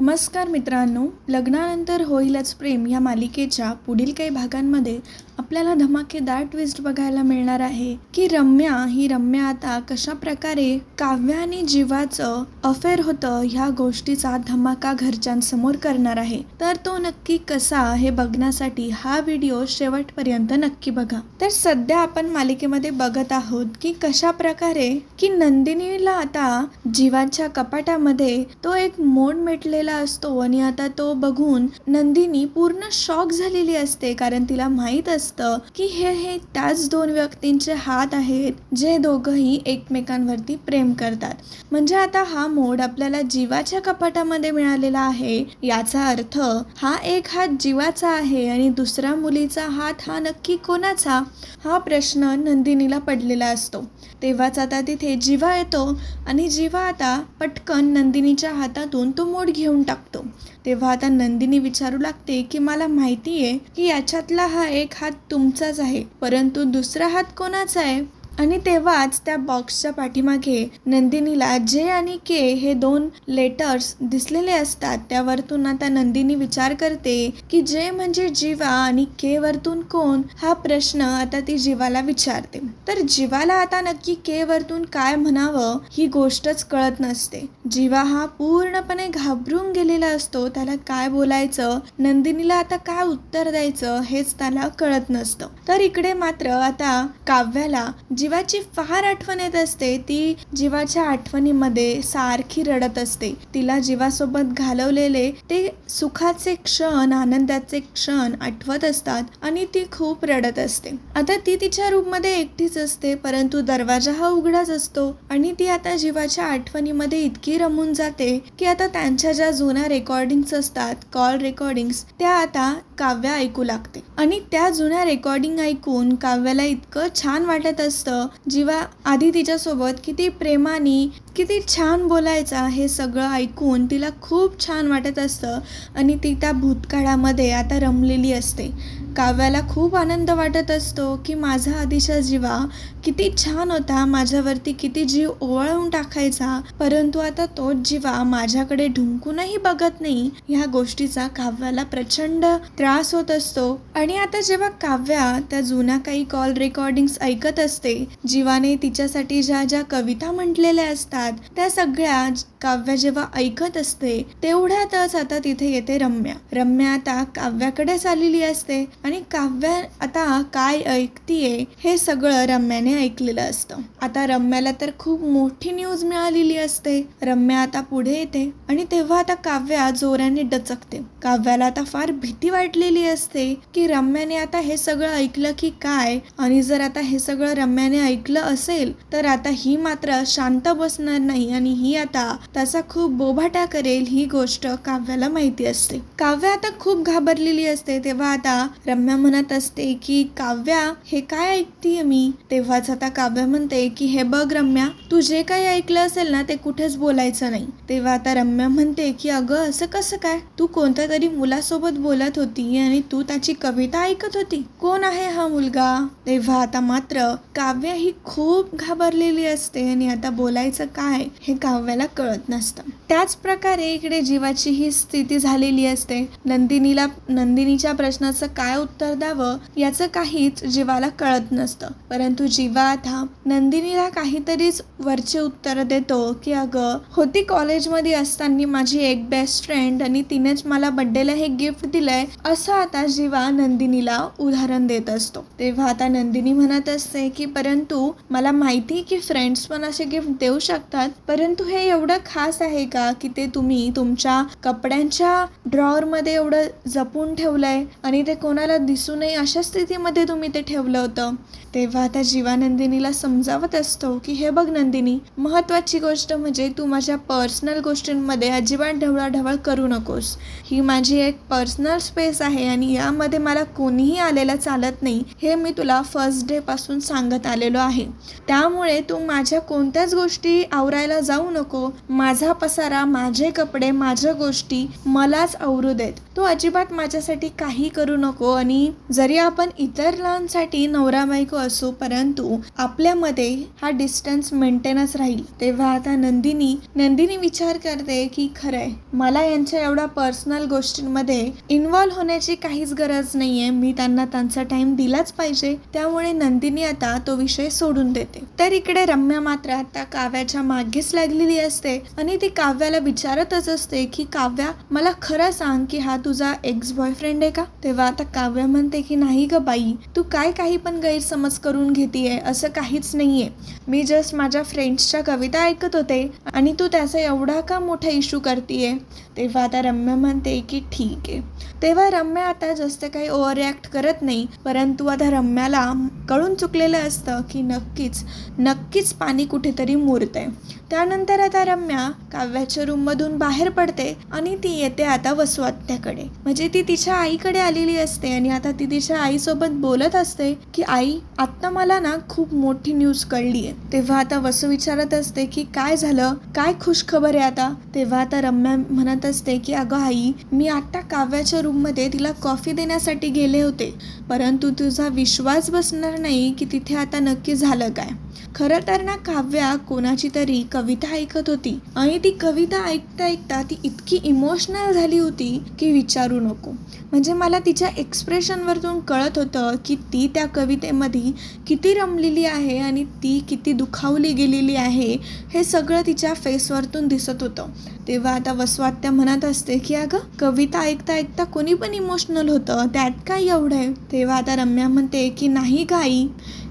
नमस्कार मित्रांनो लग्नानंतर होईलच प्रेम या मालिकेच्या पुढील काही भागांमध्ये आपल्याला धमाकेदार ट्विस्ट बघायला मिळणार आहे. की रम्या ही रम्या आता कशा प्रकारे काव्य आणि जीवाचं अफेअर होतं ह्या गोष्टीचा धमाका घरच्यांसमोर करणार आहे. तर तो नक्की कसा हे बघण्यासाठी हा व्हिडिओ शेवटपर्यंत नक्की बघा. तर सध्या आपण मालिकेमध्ये बघत आहोत की कशा प्रकारे की नंदिनीला आता जीवाच्या कपाटामध्ये तो एक मोड मिटलेला असतो आणि आता तो बघून नंदिनी पूर्ण शॉक झालेली असते कारण तिला माहीत असतं की हे हे त्याच दोन व्यक्तींचे हात आहेत जे दोघंही एकमेकांवरती प्रेम करतात. म्हणजे आता हा मोड आपल्याला जीवाच्या कपाटामध्ये मिळालेला आहे. याचा अर्थ हा एक हात जीवाचा आहे आणि दुसरा मुलीचा हात हा नक्की कोणाचा? हा प्रश्न नंदिनीला पडलेला असतो. तेव्हाच आता तिथे जीवा येतो आणि जीवा आता पटकन नंदिनीच्या हातातून तो मोड घेऊन टाकतो. तेव्हा आता नंदिनी विचारू लागते की मला माहिती आहे की याच्यातला हा एक हात तुमचाच आहे परंतु दुसरा हात कोणाचा आहे? आणि तेव्हाच त्या बॉक्सच्या पाठीमागे नंदिनीला जे आणि के हे दोन लेटर्स दिसलेले असतात त्यावरतून आता नंदिनी विचार करते की जे म्हणजे जीवा आणि के वरतून कोण हा प्रश्न आता ती जीवाला विचारते. तर जीवाला आता नक्की के वरतून काय म्हणावं ही गोष्टच कळत नसते. जीवा हा पूर्णपणे घाबरून गेलेला असतो त्याला काय बोलायचं नंदिनीला आता काय उत्तर द्यायचं हेच त्याला कळत नसतं. तर इकडे मात्र आता काव्याला जीवाची फार आठवण येत असते ती जीवाच्या आठवणीमध्ये सारखी रडत असते. तिला जीवासोबत घालवलेले ते सुखाचे क्षण आनंदाचे क्षण आठवत असतात आणि ती खूप रडत असते. आता ती तिच्या रूममध्ये एकटीच असते परंतु दरवाजा हा उघडाच असतो आणि ती आता जीवाच्या आठवणीमध्ये इतकी रमून जाते की आता त्यांच्या ज्या जुन्या रेकॉर्डिंग्स असतात कॉल रेकॉर्डिंग्स त्या आता काव्या ऐकू लागते. आणि त्या जुन्या रेकॉर्डिंग ऐकून काव्याला इतकं छान वाटत असतं जीवा आधी तिच्यासोबत किती प्रेमाने किती छान बोलायचा हे सगळं ऐकून तिला खूप छान वाटत असतं आणि ती त्या भूतकाळामध्ये आता रमलेली असते. काव्याला खूप आनंद वाटत असतो की माझा आधीचा जीवा किती छान होता माझ्यावरती किती जीव ओवाळून टाकायचा. परंतु आता तोच जीवा माझ्याकडे ढुंकूनही बघत नाही. ह्या गोष्टीचा काव्याला प्रचंड त्रास होत असतो. आणि आता जेव्हा काव्या त्या जुन्या काही कॉल रेकॉर्डिंग्स ऐकत असते जीवाने तिच्यासाठी ज्या ज्या कविता म्हटलेल्या असतात त्या सगळ्या काव्य जेव्हा ऐकत असते तेवढ्यातच आता तिथे येते रम्या. रम्या आता काव्याकडेच आलेली असते. आणि काव्या आता काय ऐकतीये हे सगळं रम्याने ऐकलेलं असतं. आता रम्याला तर खूप मोठी न्यूज मिळालेली असते. रम्या आता पुढे येते आणि तेव्हा आता काव्या जोराने डचकते. काव्याला आता फार भीती वाटलेली असते की रम्याने आता हे सगळं ऐकलं की काय? आणि जर आता हे सगळं रम्याने ऐकलं असेल तर आता ही मात्र शांत बसणार नाही आणि ही आता त्याचा खूप बोभाटा करेल ही गोष्ट काव्याला माहिती असते. काव्या आता खूप घाबरलेली असते तेव्हा आता रम्या म्हणत असते की काव्या हे काय ऐकतीये मी? तेव्हाच आता काव्य म्हणते की हे बघ रम्या तू जे काही ऐकलं असेल ना ते कुठेच बोलायचं नाही. तेव्हा आता रम्या म्हणते की अगं असं कसं काय? तू कोणत्या तरी मुलासोबत बोलत होती आणि तू त्याची कविता ऐकत होती? कोण आहे हा मुलगा? तेव्हा आता मात्र काव्य ही खूप घाबरलेली असते आणि आता बोलायचं काय हे काव्याला कळत नसतं. त्याच प्रकारे इकडे जीवाची ही स्थिती झालेली असते. नंदिनीला नंदिनीच्या प्रश्नाचं काय उत्तर द्यावं याचं काहीच जीवाला कळत नसतं. परंतु जीवा आता नंदिनीला काहीतरीच वरचे उत्तर देतो की अगं होती कॉलेजमध्ये असताना माझी एक बेस्ट फ्रेंड आणि तिनेच मला बड्डेला हे गिफ्ट दिलंय असं आता जीवा नंदिनीला उदाहरण देत असतो. तेव्हा आता नंदिनी म्हणत असते की परंतु मला माहिती की फ्रेंड्स पण असे गिफ्ट देऊ शकतात परंतु हे एवढं खास आहे का की ते तुम्ही तुमच्या कपड्यांच्या ड्रॉवरमध्ये एवढं जपून ठेवलंय आणि ते कोणाला दिसू नये अशा स्थितीमध्ये तुम्ही ते ठेवलं होतं? तेव्हा आता जीवा नंदिनीला समजावत असतो की हे बघ नंदिनी महत्वाची गोष्ट म्हणजे तू माझ्या पर्सनल गोष्टींमध्ये अजिबात ढवळाढवळ करू नकोस. ही माझी एक पर्सनल स्पेस आहे आणि यामध्ये मला कोणीही आलेलं चालत नाही हे मी तुला फर्स्ट डे पासून सांगत आलेलो आहे. त्यामुळे तू माझ्या कोणत्याच गोष्टी आवरायला जाऊ नको. माझा पसारा माझे कपडे माझ्या गोष्टी मलाच आवरू देत. तू अजिबात माझ्यासाठी काही करू नको आणि जरी आपण इतरांसाठी नवरा बायको असू परंतु आपल्यामध्ये हा डिस्टन्स मेंटेनच राहील. तेव्हा आता नंदिनी नंदिनी विचार करते की खरंय मला यांच्या एवढ्या पर्सनल गोष्टींमध्ये इन्वॉल्व्ह होण्याची काहीच गरज नाहीये. मी त्यांना त्यांचा टाइम दिलाच पाहिजे. त्यामुळे नंदिनी आता तो विषय सोडून देते. तर इकडे रम्या मात्र आता काव्याच्या मागेच लागलेली असते आणि ती काव्याला विचारतच असते की काव्या मला खरं सांग की हा तुझा एक्स बॉयफ्रेंड आहे का? तेव्हा आता काव्या म्हणते की नाही ग बाई तू काय काही पण गैरसमज करून घेतीये असं काहीच नाहीये. मी जस्ट माझ्या फ्रेंड्सच्या कविता ऐकत होते आणि तू त्याचा एवढा का मोठा इश्यू करतीये? तेव्हा आता रम्या म्हणते की ठीक आहे. तेव्हा रम्या आता जास्त काही ओव्हर रिॲक्ट करत नाही परंतु आता रम्याला कळून चुकलेलं असतं की नक्कीच नक्कीच पाणी कुठेतरी मुरतंय. त्यानंतर आता रम्या काव्याच्या रूममधून बाहेर पडते आणि ती येते आता वसुआत्याकडे. म्हणजे ती तिच्या आईकडे आलेली असते आणि आता ती तिच्या आईसोबत बोलत असते की आई आत्ता मला ना खूप मोठी न्यूज कळली आहे. तेव्हा आता वसू विचारत असते की काय झालं? काय खुश खबर आहे आता? तेव्हा आता रम्या म्हणत असते की अगं आई मी आता काव्याच्या रूममध्ये तिला कॉफी देण्यासाठी गेले होते परंतु तुझा विश्वास बसणार नाही की तिथे आता नक्की झालं काय. खरं तर ना काव्या कोणाची तरी कविता ऐकत होती आणि ती कविता ऐकता ऐकता ती इतकी इमोशनल झाली होती की विचारू नको. म्हणजे मला तिच्या एक्सप्रेशनवरतून कळत होतं की ती त्या कवितेमध्ये किती रमलेली आहे आणि ती किती दुखावली गेलेली आहे हे सगळं तिच्या फेसवरतून दिसत होतं. तेव्हा आता वस्वात्या म्हणत असते की अगं कविता ऐकता ऐकता कोणी पण इमोशनल होतं. त्यात काय एवढं आहे? तेव्हा आता रम्या म्हणते की नाही गाई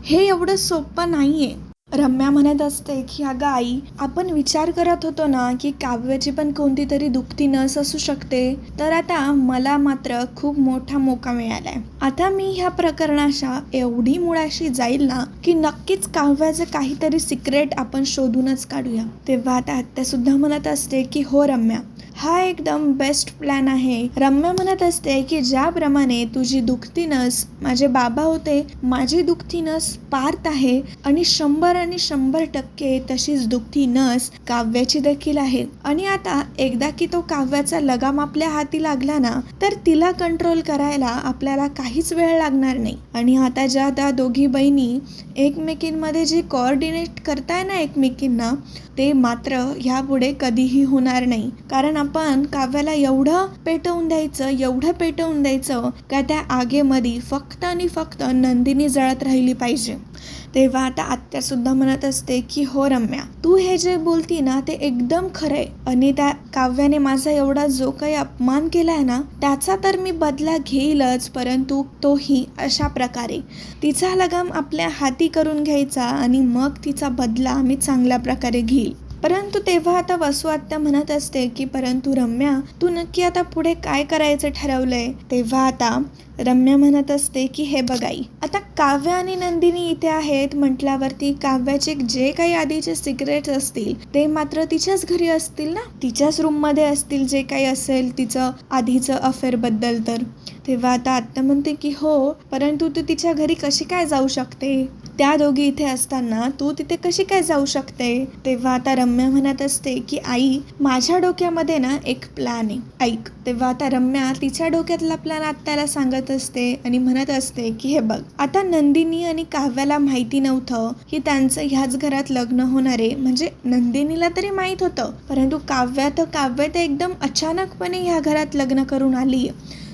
हे एवढं सोपं नाही आहे रम्या म्हणत असते की अगं आई आपण विचार करत होतो ना की काव्याची पण कोणती तरी दुखती नस असू शकते. तर आता मला मात्र खूप मोठा मोका मिळालाय. आता मी ह्या प्रकरणाच्या एवढी मुळाशी जाईल ना की नक्कीच काव्याचं काहीतरी सिक्रेट आपण शोधूनच काढूया. तेव्हा आता आत्या सुद्धा म्हणत असते की हो रम्या हा एकदम बेस्ट प्लॅन आहे. रम्या म्हणत असते की ज्याप्रमाणे तुझी दुखती नस माझे बाबा होते माझी दुखती नस पार्थ आहे आणि शंभर आणि शंभर टक्के तशीच दुखती नस काव्याची देखील आहे. आणि आता एकदा की तो काव्याचा लगाम आपल्या हाती लागला ना तर तिला कंट्रोल करायला आपल्याला काहीच वेळ लागणार नाही. आणि आता ज्या त्या दोघी बहिणी एकमेकींमध्ये जे कोऑर्डिनेट करताय ना एकमेकींना ते मात्र ह्यापुढे कधीही होणार नाही. कारण आपण काव्याला एवढं पेटवून द्यायचं एवढं पेटवून द्यायचं का त्या आगेमध्ये फक्त आणि फक्त नंदिनी जळत राहिली पाहिजे. तेव्हा आता आत्यासुद्धा म्हणत असते की हो रम्या तू हे जे बोलती ना ते एकदम खरंय. आणि त्या काव्याने माझा एवढा जो काही अपमान केलाय ना त्याचा तर मी बदला घेईलच परंतु तोही अशा प्रकारे. तिचा लगाम आपल्या हाती करून घ्यायचा आणि मग तिचा बदला मी चांगल्या प्रकारे घेईल. परंतु तेव्हा आता वसू आत्या म्हणत असते की परंतु रम्या तू नक्की आता पुढे काय करायचं ठरवलंय? तेव्हा आता रम्या म्हणत असते की हे बघाई आता काव्य आणि नंदिनी इथे आहेत म्हटल्यावरती काव्याचे जे काही आधीचे सिक्रेट्स असतील ते मात्र तिच्याच घरी असतील ना? तिच्याच रूममध्ये असतील जे काही असेल तिचं आधीचं अफेअरबद्दल तर. तेव्हा आता आत्ता म्हणते की हो परंतु तू तिच्या घरी कशी काय जाऊ शकते? त्या दोघी इथे असताना तू तिथे कशी काय जाऊ शकते? तेव्हा आता रम्या म्हणत असते की आई माझ्या डोक्यामध्ये ना एक प्लॅन आहे. ऐक तेव्हा आता रम्या तिच्या डोक्यातला प्लॅन आत्याला सांगत असते आणि म्हणत असते की हे बघ आता नंदिनी आणि काव्याला माहिती नव्हतं की त्यांचं ह्याच घरात लग्न होणार आहे. म्हणजे नंदिनीला तरी माहीत होतं परंतु काव्या तर काव्य तर एकदम अचानकपणे ह्या घरात लग्न करून आली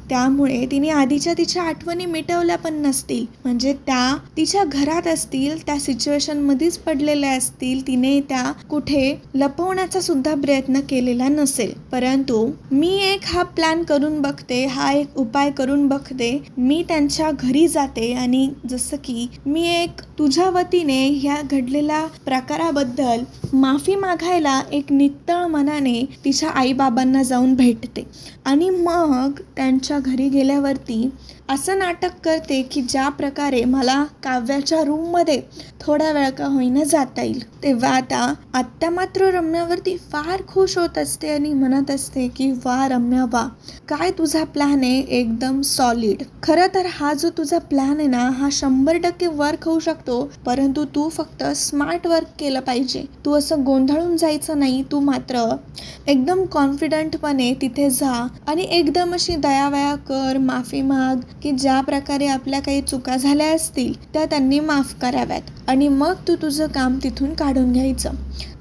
त्यामुळे तिने आधीच्या तिच्या आठवणी मिटवल्या पण नसतील. म्हणजे त्या तिच्या घरात असतील त्या सिच्युएशन मध्येच पडलेल्या असतील तिने त्या कुठे लपवण्याचा सुद्धा प्रयत्न केलेला नसेल. परंतु मी एक हा प्लॅन करून बघते हा एक उपाय करून बघते. मी त्यांच्या घरी जाते आणि जसं की मी एक तुझ्या वतीने ह्या घडलेल्या प्रकाराबद्दल माफी मागायला एक नित्तळ मनाने तिच्या आईबाबांना जाऊन भेटते. आणि मग त्यांच्या घरी गेल्यावरती असं नाटक करते की ज्या प्रकारे मला काव्याच्या रूममध्ये थोड्या वेळ का होईना जाता येईल. तेव्हा आता आत्ता मात्र रम्यावरती फार खुश होत असते आणि म्हणत असते की वा रम्या वा. काय तुझा प्लॅन आहे? एकदम सॉलिड खरं तर हा जो तुझा प्लॅन आहे ना हा शंभर टक्के वर्क होऊ शकतो परंतु तू फक्त स्मार्ट वर्क केलं पाहिजे. तू असं गोंधळून जायचं नाही तू मात्र एकदम कॉन्फिडंटपणे तिथे जा आणि एकदम अशी दयावया कर माफी माग की ज्या प्रकारे आपल्या काही चुका झाल्या असतील त्या त्यांनी माफ कराव्यात. आणि मग तू तुझं काम तिथून काढून घ्यायचं.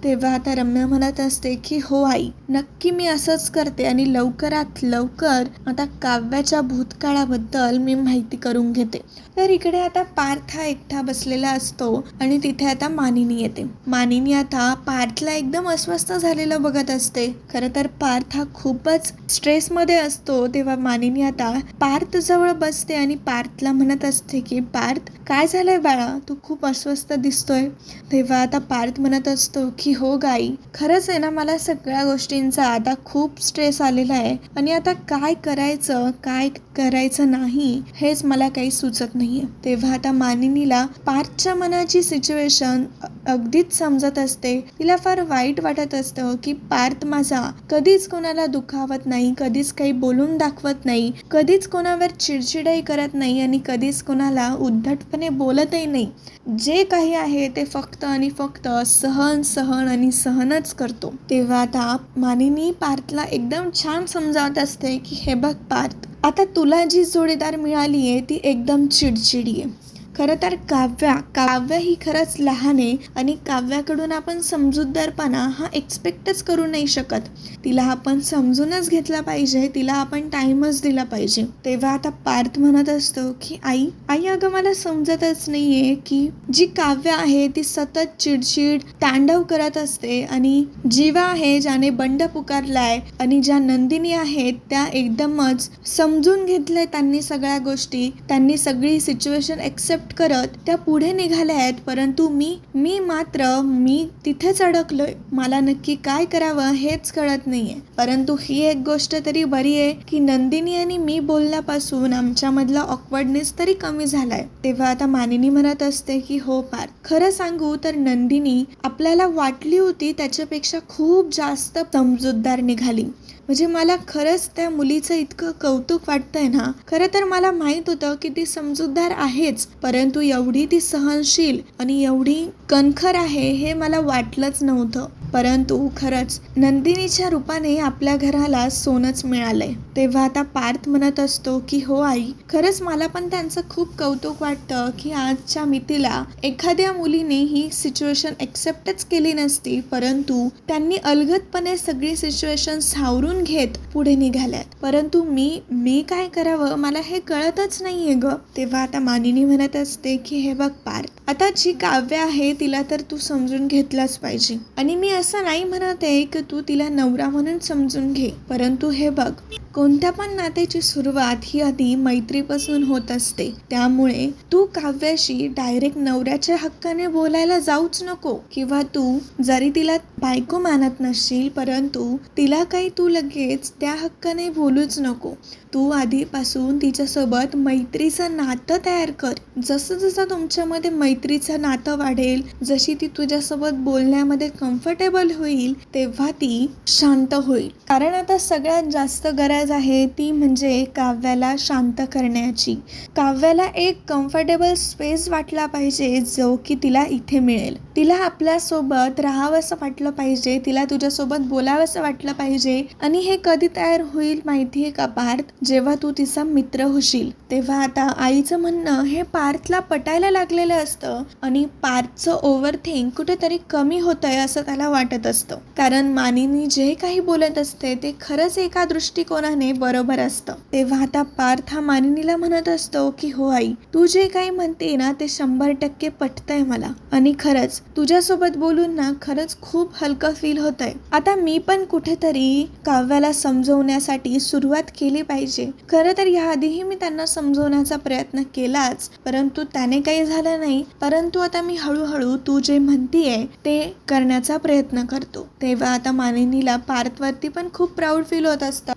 तेव्हा आता रम्या म्हणत असते की हो आई नक्की मी असंच करते आणि लवकरात लवकर आता काव्याच्या भूतकाळाबद्दल मी माहिती करून घेते. तर इकडे आता पार्थ हा एकटा बसलेला असतो आणि तिथे आता मानिनी येते. मानिनी आता पार्थला एकदम अस्वस्थ झालेलं बघत असते. खरं तर पार्थ हा खूपच स्ट्रेसमध्ये असतो तेव्हा मानिनी आता पार्थ जवळ बसते आणि पार्थला म्हणत असते की पार्थ काय झालंय बाळा? तू खूप अस्वस्थ दिसतोय. तेव्हा आता पार्थ म्हणत असतो की की हो गाई खरंच आहे ना मला सगळ्या गोष्टींचा आता खूप स्ट्रेस आलेला आहे. आणि आता काय करायचं काय करायचं नाही हेच मला काही सुचत नाहीये. तेव्हा आता मानिनीला पार्थच्या मनाची सिच्युएशन अगदीच समजत असते. तिला फार वाईट वाटत असतं की पार्थ माझा कधीच कोणाला दुखावत नाही कधीच काही बोलून दाखवत नाही कधीच कोणावर चिडचिडही करत नाही आणि कधीच कोणाला उद्धटपणे बोलतही नाही. जे काही आहे ते फक्त आणि फक्त सहन सहन आणि सहनच करतो. तेव्हा आता मानिनी पार्थला एकदम छान समजावत असते की हे बघ पार्थ आता तुला जी जोडीदार मिळाली आहे ती एकदम चिडचिडी आहे. खरं तर काव्या काव्य ही खरंच लहान आहे आणि काव्याकडून आपण समजूतदारपणा हा एक्सपेक्टच करू नाही शकत. तिला आपण समजूनच घेतला पाहिजे तिला आपण टाइमच दिला पाहिजे. तेव्हा आता पार्थ म्हणत असतो की आई आई अगं मला समजतच नाहीये की जी काव्य आहे ती सतत चिडचिड तांडव करत असते आणि जीवा आहे ज्याने बंड पुकारलाय आणि ज्या नंदिनी आहेत त्या एकदमच समजून घेतलंय त्यांनी सगळ्या गोष्टी त्यांनी सगळी सिच्युएशन एक्सेप्ट करत त्या पुढे निघाल्या आहेत परंतु मी मी मात्र मी तिथेच अडकलोय. मला नक्की काय करावं हेच कळत नाहीये. परंतु ही एक गोष्ट तरी बरी आहे की नंदिनी आणि मी बोलण्यापासून आमच्यामधला ऑकवर्डनेस तरी कमी झालाय. तेव्हा आता मानिनी म्हणत असते की हो पार खरं सांगू तर नंदिनी आपल्याला वाटली होती त्याच्यापेक्षा खूप जास्त समजूतदार निघाली. म्हणजे मला खरंच त्या मुलीचं इतकं कौतुक वाटतंय ना खरं तर मला माहीत होतं की ती समजूतदार आहेच परंतु एवढी ती सहनशील आणि एवढी कणखर आहे हे मला वाटलंच नव्हतं. परंतु खरंच नंदिनीच्या रूपाने आपल्या घराला सोनच मिळालंय. तेव्हा आता पार्थ म्हणत असतो की हो आई खरंच मला पण त्यांचं खूप कौतुक वाटतं की आजच्या मितीला एखाद्या मुलीने ही सिच्युएशन एक्सेप्टच केली नसती परंतु त्यांनी अलगदपणे सगळी सिच्युएशन सावरून घेत पुढे निघाल्यात. परंतु मी मी काय करावं? मला हे कळतच नाहीये ग. तेव्हा आता मानिनी म्हणत असते की हे बघ पार्थ आता जी काव्य आहे तिला तर तू समजून घेतलाच पाहिजे. आणि मी असं नाही म्हणत आहे की तू तिला नवरा म्हणून समजून घे. परंतु हे बघ कोणत्या पण नात्याची सुरुवात ही आधी मैत्रीपासून होत असते. त्यामुळे तू काव्याशी डायरेक्ट नवऱ्याच्या हक्काने बोलायला जाऊच नको. किंवा तू जरी तिला बायको मानत नसशील परंतु तिला काही तू लगेच त्या हक्काने बोलूच नको. तू आधीपासून तिच्यासोबत मैत्रीचं नातं तयार कर. जसं जसं तुमच्यामध्ये मैत्रीचं नातं वाढेल जशी ती तुझ्यासोबत बोलण्यामध्ये कम्फर्टेबल होईल तेव्हा ती शांत होईल. कारण आता सगळ्यात जास्त गरज आहे ती म्हणजे काव्याला शांत करण्याची. काव्याला एक कम्फर्टेबल स्पेस वाटला पाहिजे जो की तिला इथे मिळेल. तिला आपल्यासोबत राहावंसं वाटलं पाहिजे तिला तुझ्यासोबत बोलावंसं वाटलं पाहिजे. आणि हे कधी तयार होईल माहिती आहे का पार्थ? जेव्हा तू तिचा मित्र होशील तेव्हा आता आईचं म्हणणं हे पार्थला पटायला लागलेलं असतं. आणि पार्थचं ओव्हर थिंक कुठेतरी कमी होतंय असं त्याला वाटत असतं. कारण मानिनी जे काही बोलत असते ते खरंच एका दृष्टिकोनात दृष्टिकोनाने बरोबर असतं. तेव्हा आता पार्थ हा मानिनीला म्हणत असतो की हो आई तू जे काही म्हणते ना ते शंभर टक्के पटतंय मला. आणि खरंच तुझ्यासोबत बोलून ना खरंच खूप हलकं फील होतंय. आता मी पण कुठेतरी काव्याला समजवण्यासाठी सुरुवात केली पाहिजे. खरं तर याआधीही मी त्यांना समजवण्याचा प्रयत्न केलाच परंतु त्याने काही झालं नाही. परंतु आता मी हळूहळू तू जे म्हणतीये ते करण्याचा प्रयत्न करतो. तेव्हा आता मानिनीला पार्थवरती पण खूप प्राऊड फील होत असतं.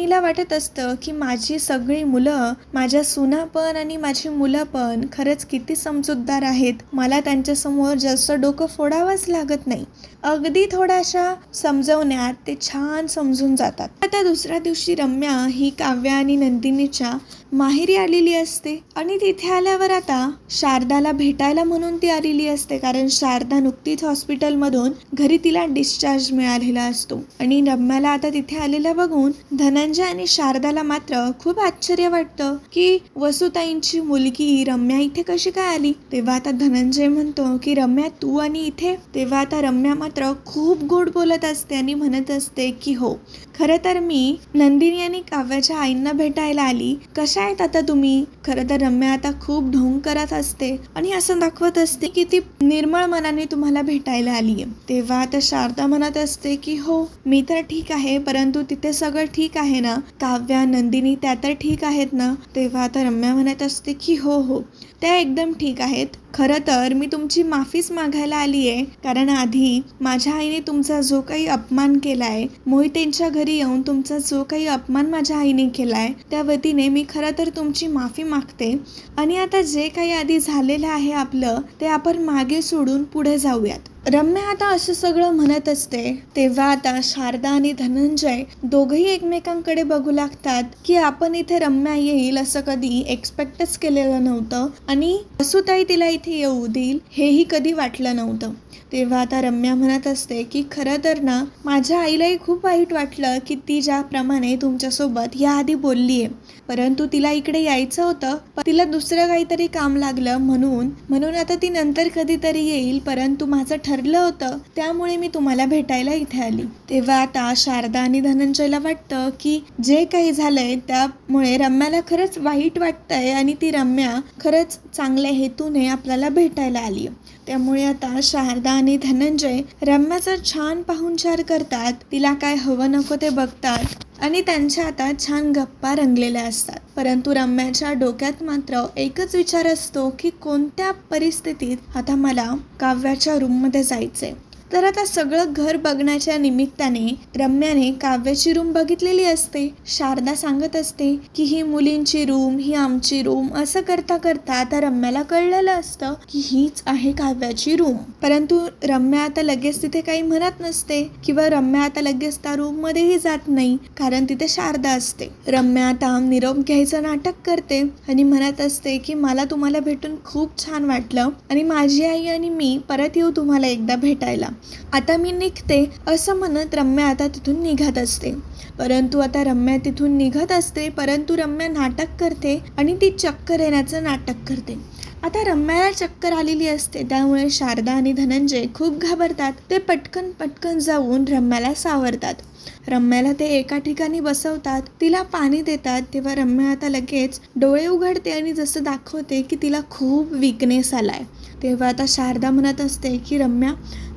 मानिनीला वाटत असतं की माझी सगळी मुलं माझ्या सुना पण आणि माझी मुलं पण खरंच किती समजूतदार आहेत. मला त्यांच्यासमोर जास्त डोकं फोडावंच लागत नाही. अगदी थोड्याशा समजवण्यात ते छान समजून जातात. आता दुसऱ्या दिवशी रम्या ही काव्या आणि नंदिनीच्या माहेरी आलेली असते. आणि तिथे आल्यावर आता शारदाला भेटायला म्हणून ती आलेली असते. कारण शारदा नुकतीच हॉस्पिटलमधून घरी तिला डिस्चार्ज मिळालेला असतो. आणि रम्याला आता तिथे आलेला बघून धनंजय आणि शारदाला मात्र खूप आश्चर्य वाटतं की वसुताईंची मुलगी रम्या इथे कशी काय आली? तेव्हा आता धनंजय म्हणतो की रम्या तू आणि इथे? तेव्हा आता रम्या मात्र खूप गोड बोलत असते आणि म्हणत असते की हो. खरं तर मी नंदिनी आणि काव्याच्या आईंना भेटायला आली. कशा आहेत आता तुम्ही? खरं तर रम्या आता खूप ढोंग करत असते आणि असं दाखवत असते की ती निर्मळ मनाने तुम्हाला भेटायला आली आहे. तेव्हा आता शारदा म्हणत असते की हो मी तर ठीक आहे परंतु तिथे सगळं ठीक आहे ना? काव्या नंदिनी त्या तर ठीक आहेत ना? तेव्हा आता रम्या म्हणत असते की हो हो. त्या एकदम ठीक आहेत. खरं तर मी तुमची माफीच मागायला आली आहे कारण आधी माझ्या आईने तुमचा जो काही अपमान केला आहे मोहितेंच्या घरी येऊन तुमचा जो काही अपमान माझ्या आईने केला आहे त्या वतीने मी खरं तर तुमची माफी मागते. आणि आता जे काही आधी झालेलं आहे आपलं ते आपण मागे सोडून पुढे जाऊयात. रम्या आता असं सगळं म्हणत असते तेव्हा आता शारदा आणि धनंजय दोघही एकमेकांकडे बघू लागतात की आपण इथे रम्या येईल असं कधी एक्सपेक्टच केलेलं नव्हतं आणि वसुताई तिला इथे येऊ देईल हेही कधी वाटलं नव्हतं. तेव्हा आता रम्या म्हणत असते की खरं तर ना माझ्या आईलाही खूप वाईट वाटलं की ती ज्याप्रमाणे तुमच्यासोबत याआधी बोलली आहे परंतु तिला इकडे यायचं होतं तिला दुसरं काहीतरी काम लागलं म्हणून म्हणून आता ती नंतर कधीतरी येईल परंतु माझं ठरलं होतं त्यामुळे मी तुम्हाला भेटायला इथे आली. तेव्हा आता शारदा आणि धनंजयला वाटतं की जे काही झालंय त्यामुळे रम्याला खरंच वाईट वाटतंय आणि ती रम्या खरंच चांगल्या हेतूने आपल्याला भेटायला आली त्यामुळे आता शारदा आणि धनंजय रम्याचा छान पाहुणचार करतात. तिला काय हवं नको ते बघतात आणि त्यांच्या आता छान गप्पा रंगलेल्या असतात. परंतु रम्याच्या डोक्यात मात्र एकच विचार असतो की कोणत्या परिस्थितीत आता मला काव्याच्या रूममध्ये जायचंय. तर आता सगळं घर बघण्याच्या निमित्ताने रम्याने काव्याची रूम बघितलेली असते. शारदा सांगत असते की ही मुलींची रूम ही आमची रूम असं करता करता आता रम्याला कळलेलं असतं की हीच आहे काव्याची रूम परंतु रम्या आता लगेच तिथे काही म्हणत नसते किंवा रम्या आता लगेच त्या रूम मध्येही जात नाही कारण तिथे शारदा असते. रम्या आता निरोप घ्यायचं नाटक करते आणि म्हणत असते की मला तुम्हाला भेटून खूप छान वाटलं आणि माझी आई आणि मी परत येऊ तुम्हाला एकदा भेटायला. आता मी निघते असं म्हणत रम्या आता तिथून निघत असते. परंतु आता रम्या तिथून निघत असते परंतु रम्या नाटक करते आणि ती चक्कर येण्याचं नाटक करते. आता रम्याला चक्कर आलेली असते त्यामुळे शारदा आणि धनंजय खूप घाबरतात. ते पटकन पटकन जाऊन रम्याला सावरतात. रम्याला ते एका ठिकाणी बसवतात तिला पाणी देतात तेव्हा रम्या आता लगेच डोळे उघडते आणि जसं दाखवते की तिला खूप विकनेस आलाय. तेव्हा आता शारदा म्हणत असते की रम्या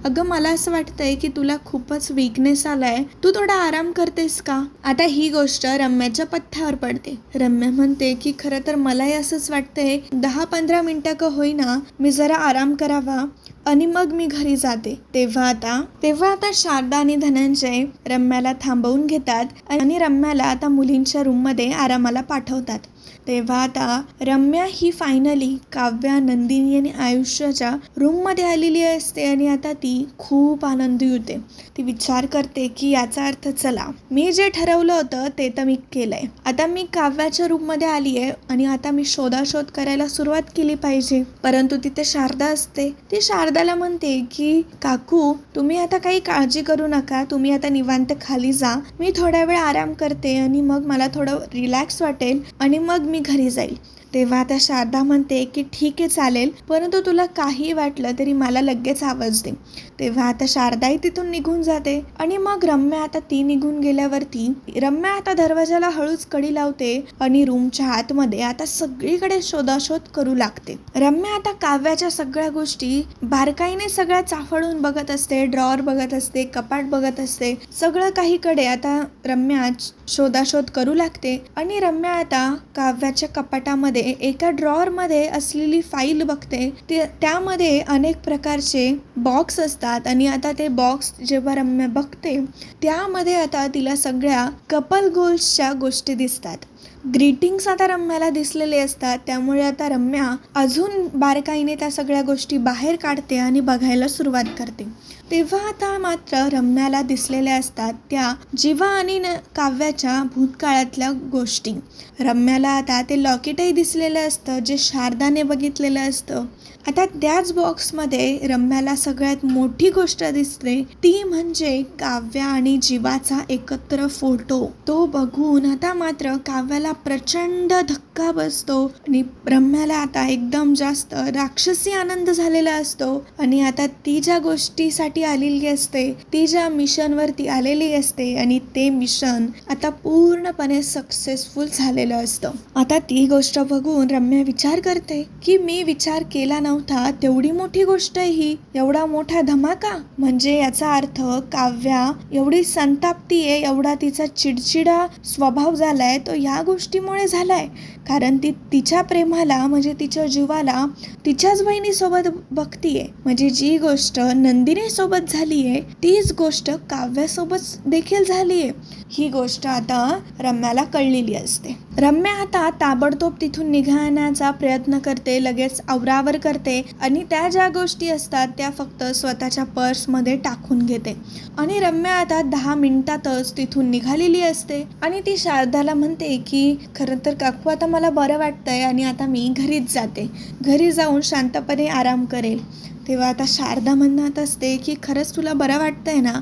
अगं मला असं वाटतंय की तुला खूपच विकनेस आलाय. तू थोडा आराम करतेस का? आता ही गोष्ट रम्याच्या पथ्यावर पडते. रम्या म्हणते की खरं तर मलाही असंच वाटतंय. दहा पंधरा मिनिटं का होईना मी जरा आराम करावा. आणि मग मी घरी जाते. तेव्हा आता तेव्हा आता शारदा आणि धनंजय रम्याला थांबवून घेतात आणि रम्याला आता मुलींच्या रूममध्ये आरामाला पाठवतात. तेव्हा आता रम्या ही फायनली काव्या नंदिनी आणि आयुष्याच्या रूममध्ये आलेली असते आणि आता ती खूप आनंदी होते. ती विचार करते की याचा अर्थ चला मी जे ठरवलं होतं ते तर मी केलंय. आता मी काव्याच्या रूममध्ये आली आहे आणि आता मी शोधाशोध करायला सुरुवात केली पाहिजे. परंतु तिथे शारदा असते. ती शारदाला म्हणते की काकू तुम्ही आता काही काळजी करू नका. तुम्ही आता निवांत खाली जा. मी थोडा वेळ आराम करते आणि मग मला थोडं रिलॅक्स वाटेल आणि मग मी घरी जाईल. तेव्हा आता शारदा म्हणते की ठीक आहे चालेल. परंतु तुला काही वाटलं तरी मला लगेच आवाज दे. तेव्हा आता शारदाही तिथून निघून जाते. आणि मग रम्या आता ती निघून गेल्यावरती रम्या आता दरवाजाला हळूच कडी लावते आणि रूमच्या आतमध्ये आता सगळीकडे शोधाशोध करू लागते. रम्या आता काव्याच्या सगळ्या गोष्टी बारकाईने सगळ्या चाफडून बघत असते ड्रॉवर बघत असते कपाट बघत असते. सगळं काहीकडे आता रम्या शोधाशोध करू लागते आणि रम्या आता काव्याच्या कपाटामध्ये एका ड्रॉवरमध्ये असलेली फाईल बघते. ते त्यामध्ये अनेक प्रकारचे बॉक्स असतात आणि आता ते बॉक्स जेव्हा रम्या बघते त्यामध्ये आता तिला सगळ्या कपल गोल्सच्या गोष्टी दिसतात. ग्रीटिंग्स आता रम्याला दिसलेले असतात. त्यामुळे आता रम्या अजून बारकाईने त्या सगळ्या गोष्टी बाहेर काढते आणि बघायला सुरुवात करते. तेव्हा आता मात्र रम्याला दिसलेल्या असतात त्या जीवा आणि न- काव्याच्या भूतकाळातल्या गोष्टी. रम्याला आता ते लॉकेटही दिसलेलं असतं जे शारदाने बघितलेलं असतं. आता त्याच बॉक्समध्ये रम्याला सगळ्यात मोठी गोष्ट दिसते ती म्हणजे काव्या आणि जीवाचा एकत्र फोटो. तो बघून आता मात्र काव्याला प्रचंड धक्का बसतो आणि रम्याला आता एकदम जास्त राक्षसी आनंद झालेला असतो. आणि आता ती ज्या गोष्टीसाठी आलेली असते. ती ज्या मिशनवरती आलेली असते आणि ते मिशन आता पूर्णपणे सक्सेसफुल झालेलं असतं. आता ती गोष्ट बघून रम्या विचार करते की मी विचार केला नव्हता तेवढी मोठी गोष्ट ही. एवढा मोठा धमाका? म्हणजे याचा अर्थ काव्या एवढी संतापती आहे एवढा तिचा चिडचिडा स्वभाव झालाय तो या गोष्टीमुळे झालाय. कारण ती तिच्या प्रेमाला म्हणजे तिच्या जीवाला तिच्याच बहिणीसोबत बघतीये. म्हणजे जी गोष्ट नंदिनी सोबत झालीये तीच गोष्ट काव्यासोबत देखील झाली आहे ही गोष्ट आता रम्याला कळलेली असते. रम्या आता ताबडतोब तिथून निघण्याचा प्रयत्न करते लगेच आवरावर करते आणि त्या ज्या गोष्टी असतात त्या फक्त स्वतःच्या पर्समध्ये टाकून घेते. आणि रम्या आता दहा मिनिटातच तिथून निघालेली असते आणि ती शारदाला म्हणते की खरं तर काकू आता मला बरं वाटतंय आणि आता मी घरीच जाते. घरी जाऊन शांतपणे आराम करेल. तेव्हा आता शारदा म्हणत असते की खरंच तुला बरं वाटतंय ना?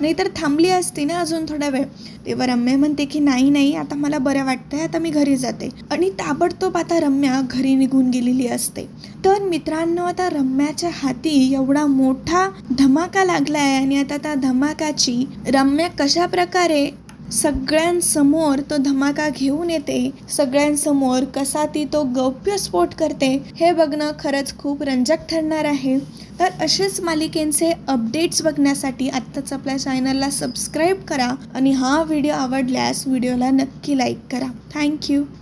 नाहीतर थांबली असती ना अजून थोडा वेळ. तेव्हा रम्या म्हणते की नाही नाही आता मला बरं वाटतंय आता मी घरी जाते. आणि ताबडतोब आता रम्या घरी निघून गेलेली असते. तर मित्रांनो आता रम्याच्या हाती एवढा मोठा धमाका लागलाय आणि आता त्या धमाकाची रम्या कशा प्रकारे सगळ्यांसमोर तो धमाका घेऊन येते. सगळ्यांसमोर कसा ती तो गौप्यस्फोट करते हे बघणं खरंच खूप रंजक ठरणार आहे. तर असेच मालिकेंचे अपडेट्स बघण्यासाठी आत्ताच आपल्या चॅनलला सबस्क्राईब करा आणि हा व्हिडिओ आवडल्यास व्हिडिओला नक्की लाईक करा. थँक्यू